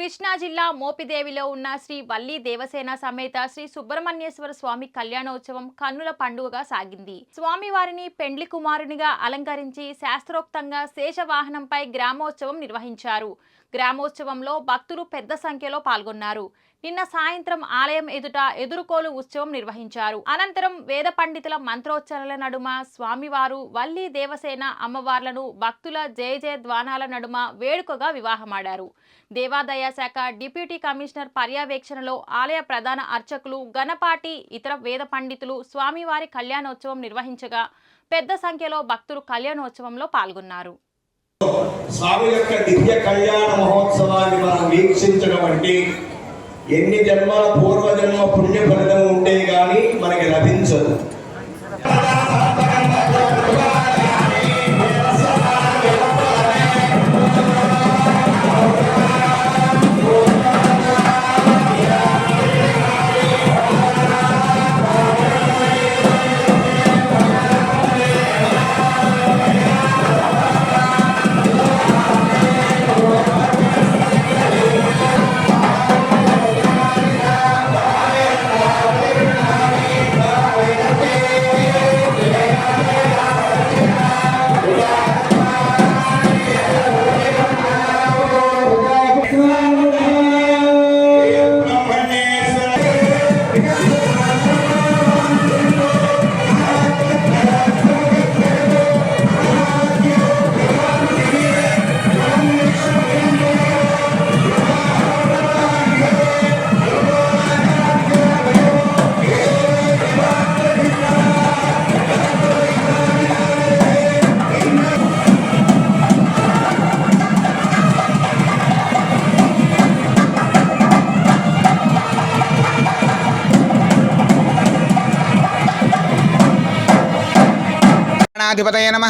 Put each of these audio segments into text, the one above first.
కృష్ణా జిల్లా మోపిదేవిలో ఉన్న శ్రీ వల్లి దేవసేన సమేత శ్రీ సుబ్రహ్మణ్యేశ్వర స్వామి కళ్యాణోత్సవం కన్నుల పండుగగా సాగింది. స్వామివారిని పెండ్లి కుమారునిగా అలంకరించి శాస్త్రోక్తంగా శేషవాహనంపై గ్రామోత్సవం నిర్వహించారు. గ్రామోత్సవంలో భక్తులు పెద్ద సంఖ్యలో పాల్గొన్నారు. నిన్న సాయంత్రం ఆలయం ఎదుట ఎదురుకోలు ఉత్సవం నిర్వహించారు. అనంతరం వేద పండితుల మంత్రోచ్చరణల నడుమ స్వామివారు వల్లి దేవసేన అమ్మవార్లను భక్తుల జయ జయ ద్వానాల నడుమ వేడుకగా వివాహమాడారు. దేవాదాయ శాఖ డిప్యూటీ కమిషనర్ పర్యవేక్షణలో ఆలయ ప్రధాన అర్చకులు గణపాటి ఇతర వేద పండితులు స్వామివారి కళ్యాణోత్సవం నిర్వహించగా పెద్ద సంఖ్యలో భక్తులు కళ్యాణోత్సవంలో పాల్గొన్నారు. స్వామి యొక్క దివ్య కళ్యాణ మహోత్సవాన్ని మనం వీక్షించడం అంటే ఎన్ని జన్మల పూర్వజన్మ పుణ్య ఫలితం ఉంటే గాని మనకి లభించదు. గణాధిపతయ నమ.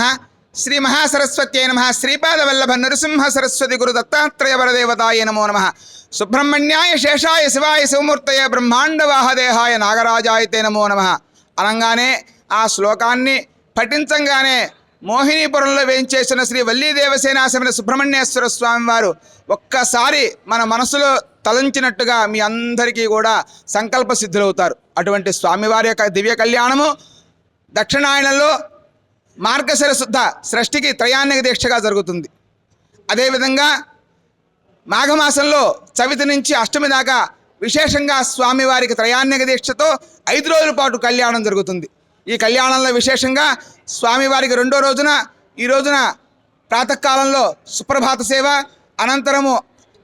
శ్రీ మహాసరస్వత్యై నమ. శ్రీపాదవల్లభ నరసింహ సరస్వతి గురు దత్తాత్రేయ వరదేవతాయ నమో నమ. సుబ్రహ్మణ్యాయ శేషాయ శివాయ శివమూర్తయ బ్రహ్మాండవాహదేహాయ నాగరాజాయతే నమో నమ. అనగానే ఆ శ్లోకాన్ని పఠించంగానే మోహినీపురంలో వేయించేసిన శ్రీ వల్లీ దేవసేనాశమైన సుబ్రహ్మణ్యేశ్వర స్వామి వారు ఒక్కసారి మన మనసులో తలంచినట్టుగా మీ అందరికీ కూడా సంకల్ప సిద్ధులవుతారు. అటువంటి స్వామివారి యొక్క దివ్య కళ్యాణము దక్షిణాయనంలో మార్గశిర శుద్ధ సృష్టికి త్రయాన్నిక దీక్షగా జరుగుతుంది. అదేవిధంగా మాఘమాసంలో చవితి నుంచి అష్టమి దాకా విశేషంగా స్వామివారికి త్రయాన్నిక దీక్షతో ఐదు రోజుల పాటు కళ్యాణం జరుగుతుంది. ఈ కళ్యాణంలో విశేషంగా స్వామివారికి రెండో రోజున ఈ రోజున ప్రాతకాలంలో సుప్రభాత సేవ అనంతరము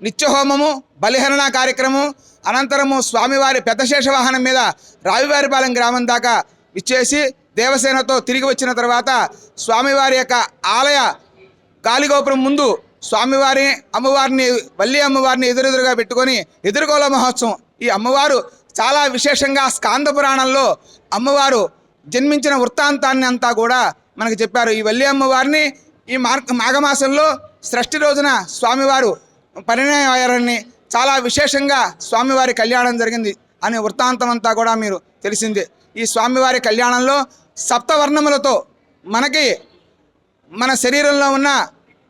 నిత్యహోమము బలిహరణ కార్యక్రమం అనంతరము స్వామివారి పెద్దశేష వాహనం మీద రావివారిపాలెం గ్రామం దాకా ఇచ్చేసి దేవసేనతో తిరిగి వచ్చిన తర్వాత స్వామివారి యొక్క ఆలయ గాలిగోపురం ముందు స్వామివారి అమ్మవారిని వల్లి అమ్మవారిని ఎదురెదురుగా పెట్టుకొని ఎదుర్కోల మహోత్సవం. ఈ అమ్మవారు చాలా విశేషంగా స్కాంద పురాణంలో అమ్మవారు జన్మించిన వృత్తాంతాన్ని అంతా కూడా మనకు చెప్పారు. ఈ వల్లి అమ్మవారిని ఈ మార్గ మాఘమాసంలో షష్ఠి రోజున స్వామివారు పరిణయాన్ని చాలా విశేషంగా స్వామివారి కళ్యాణం జరిగింది అనే వృత్తాంతం అంతా కూడా మీరు తెలిసిందే. ఈ స్వామివారి కళ్యాణంలో సప్తవర్ణములతో మనకి మన శరీరంలో ఉన్న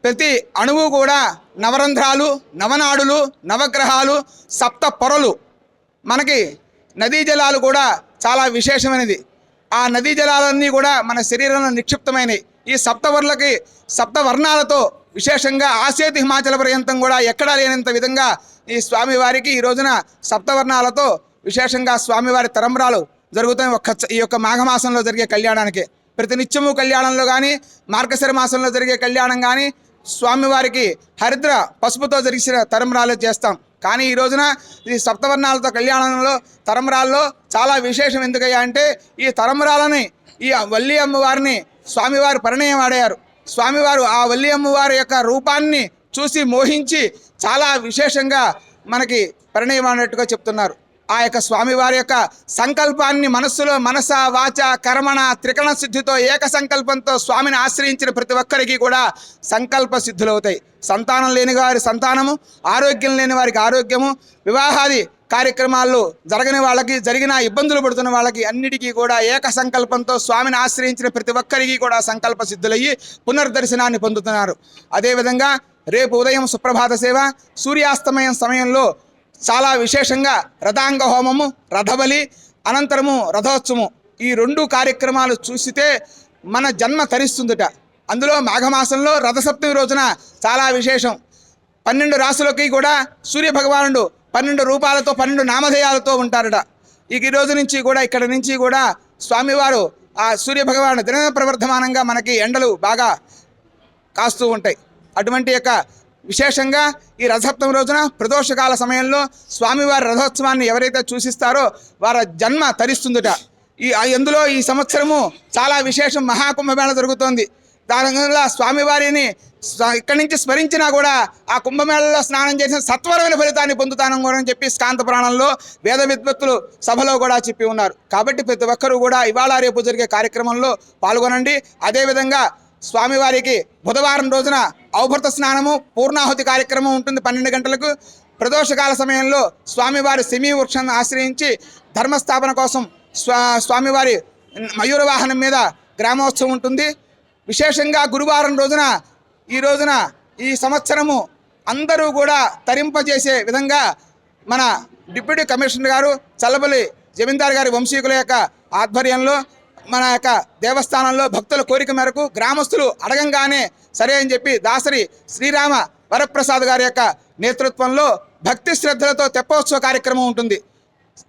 ప్రతి అణువు కూడా నవరంధ్రాలు నవనాడులు నవగ్రహాలు సప్త పొరలు మనకి నదీ జలాలు కూడా చాలా విశేషమైనది. ఆ నదీ జలాలన్నీ కూడా మన శరీరంలో నిక్షిప్తమైనవి ఈ సప్తవర్లకి సప్తవర్ణాలతో విశేషంగా ఆసేతి హిమాచల పర్యంతం కూడా ఎక్కడా లేనంత విధంగా ఈ స్వామివారికి ఈ రోజున సప్తవర్ణాలతో విశేషంగా స్వామివారి తరంబరాలు జరుగుతాయి. ఒక్క ఈ యొక్క మాఘమాసంలో జరిగే కళ్యాణానికి. ప్రతినిత్యము కళ్యాణంలో కానీ మార్గశిర మాసంలో జరిగే కళ్యాణం కానీ స్వామివారికి హరిద్ర పసుపుతో జరిగిన తరంబరాలు చేస్తాం. కానీ ఈ రోజున ఈ సప్తవర్ణాలతో కళ్యాణంలో తరంబరాల్లో చాలా విశేషం ఎందుకయ్యా అంటే ఈ తరంబరాలని ఈ వల్లి అమ్మవారిని స్వామివారు పరిణయం ఆడారు. స్వామివారు ఆ వల్లి అమ్మవారి యొక్క రూపాన్ని చూసి మోహించి చాలా విశేషంగా మనకి పరిణయం అన్నట్టుగా చెప్తున్నారు. ఆ యొక్క స్వామివారి యొక్క సంకల్పాన్ని మనస్సులో మనస వాచ కర్మణ త్రికరణ సిద్ధితో ఏక సంకల్పంతో స్వామిని ఆశ్రయించిన ప్రతి ఒక్కరికి కూడా సంకల్ప సిద్ధులవుతాయి. సంతానం లేని వారి సంతానము ఆరోగ్యం లేని వారికి ఆరోగ్యము వివాహాది కార్యక్రమాల్లో జరగని వాళ్ళకి జరిగిన ఇబ్బందులు పడుతున్న వాళ్ళకి అన్నిటికీ కూడా ఏక సంకల్పంతో స్వామిని ఆశ్రయించిన ప్రతి ఒక్కరికి కూడా సంకల్ప సిద్ధులయ్యి పునర్దర్శనాన్ని పొందుతున్నారు. అదేవిధంగా రేపు ఉదయం సుప్రభాత సేవ సూర్యాస్తమయం సమయంలో చాలా విశేషంగా రథాంగ హోమము రథబలి అనంతరము రథోత్సవం ఈ రెండు కార్యక్రమాలు చూసితే మన జన్మ తరిస్తుందట. అందులో మాఘమాసంలో రథసప్తమి రోజున చాలా విశేషం. పన్నెండు రాసులకి కూడా సూర్య భగవానుడు పన్నెండు రూపాలతో పన్నెండు నామధేయాలతో ఉంటారట. ఇక ఈ రోజు నుంచి కూడా ఇక్కడ నుంచి కూడా స్వామివారు ఆ సూర్య భగవాను దిన ప్రవర్ధమానంగా మనకి ఎండలు బాగా కాస్తూ ఉంటాయి. అటువంటి యొక్క విశేషంగా ఈ రథసప్తమి రోజున ప్రదోషకాల సమయంలో స్వామివారి రథోత్సవాన్ని ఎవరైతే చూసిస్తారో వారి జన్మ తరిస్తుందట. ఈ ఎందులో ఈ సంవత్సరము చాలా విశేషం మహాకుంభమేళ జరుగుతోంది. దానివల్ల స్వామివారిని ఇక్కడి నుంచి స్మరించినా కూడా ఆ కుంభమేళలో స్నానం చేసిన సత్వరమైన ఫలితాన్ని పొందుతాను కూడా అని చెప్పి స్కాంత పురాణంలో వేద విద్వత్తులు సభలో కూడా చెప్పి ఉన్నారు. కాబట్టి ప్రతి ఒక్కరూ కూడా ఇవాళ రేపు జరిగే కార్యక్రమంలో పాల్గొనండి. అదేవిధంగా స్వామివారికి బుధవారం రోజున ఔభర్త స్నానము పూర్ణాహుతి కార్యక్రమం ఉంటుంది పన్నెండు గంటలకు. ప్రదోషకాల సమయంలో స్వామివారి సెమీ వృక్షాన్ని ఆశ్రయించి ధర్మస్థాపన కోసం స్వా స్వామివారి మయూర వాహనం మీద గ్రామోత్సవం ఉంటుంది. విశేషంగా గురువారం రోజున ఈ రోజున ఈ సంవత్సరము అందరూ కూడా తరింపజేసే విధంగా మన డిప్యూటీ కమిషనర్ గారు చల్లబలి జమీందార్ గారి వంశీకుల యొక్క ఆధ్వర్యంలో మన యొక్క దేవస్థానంలో భక్తుల కోరిక మేరకు గ్రామస్తులు అడగంగానే సరే అని చెప్పి దాసరి శ్రీరామ వరప్రసాద్ గారి యొక్క నేతృత్వంలో భక్తి శ్రద్ధలతో తెప్పోత్సవ కార్యక్రమం ఉంటుంది.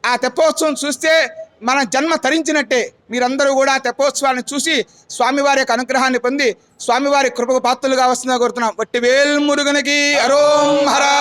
ఆ తెప్పోత్సవం చూస్తే మన జన్మ తరించినట్టే. మీరందరూ కూడా తెప్పోత్సవాన్ని చూసి స్వామివారి యొక్క అనుగ్రహాన్ని పొంది స్వామివారి కృపకు పాత్రలుగా వస్తుందని కోరుతున్నాం. వట్టి వేల్మురుగనికి అరోం హరా.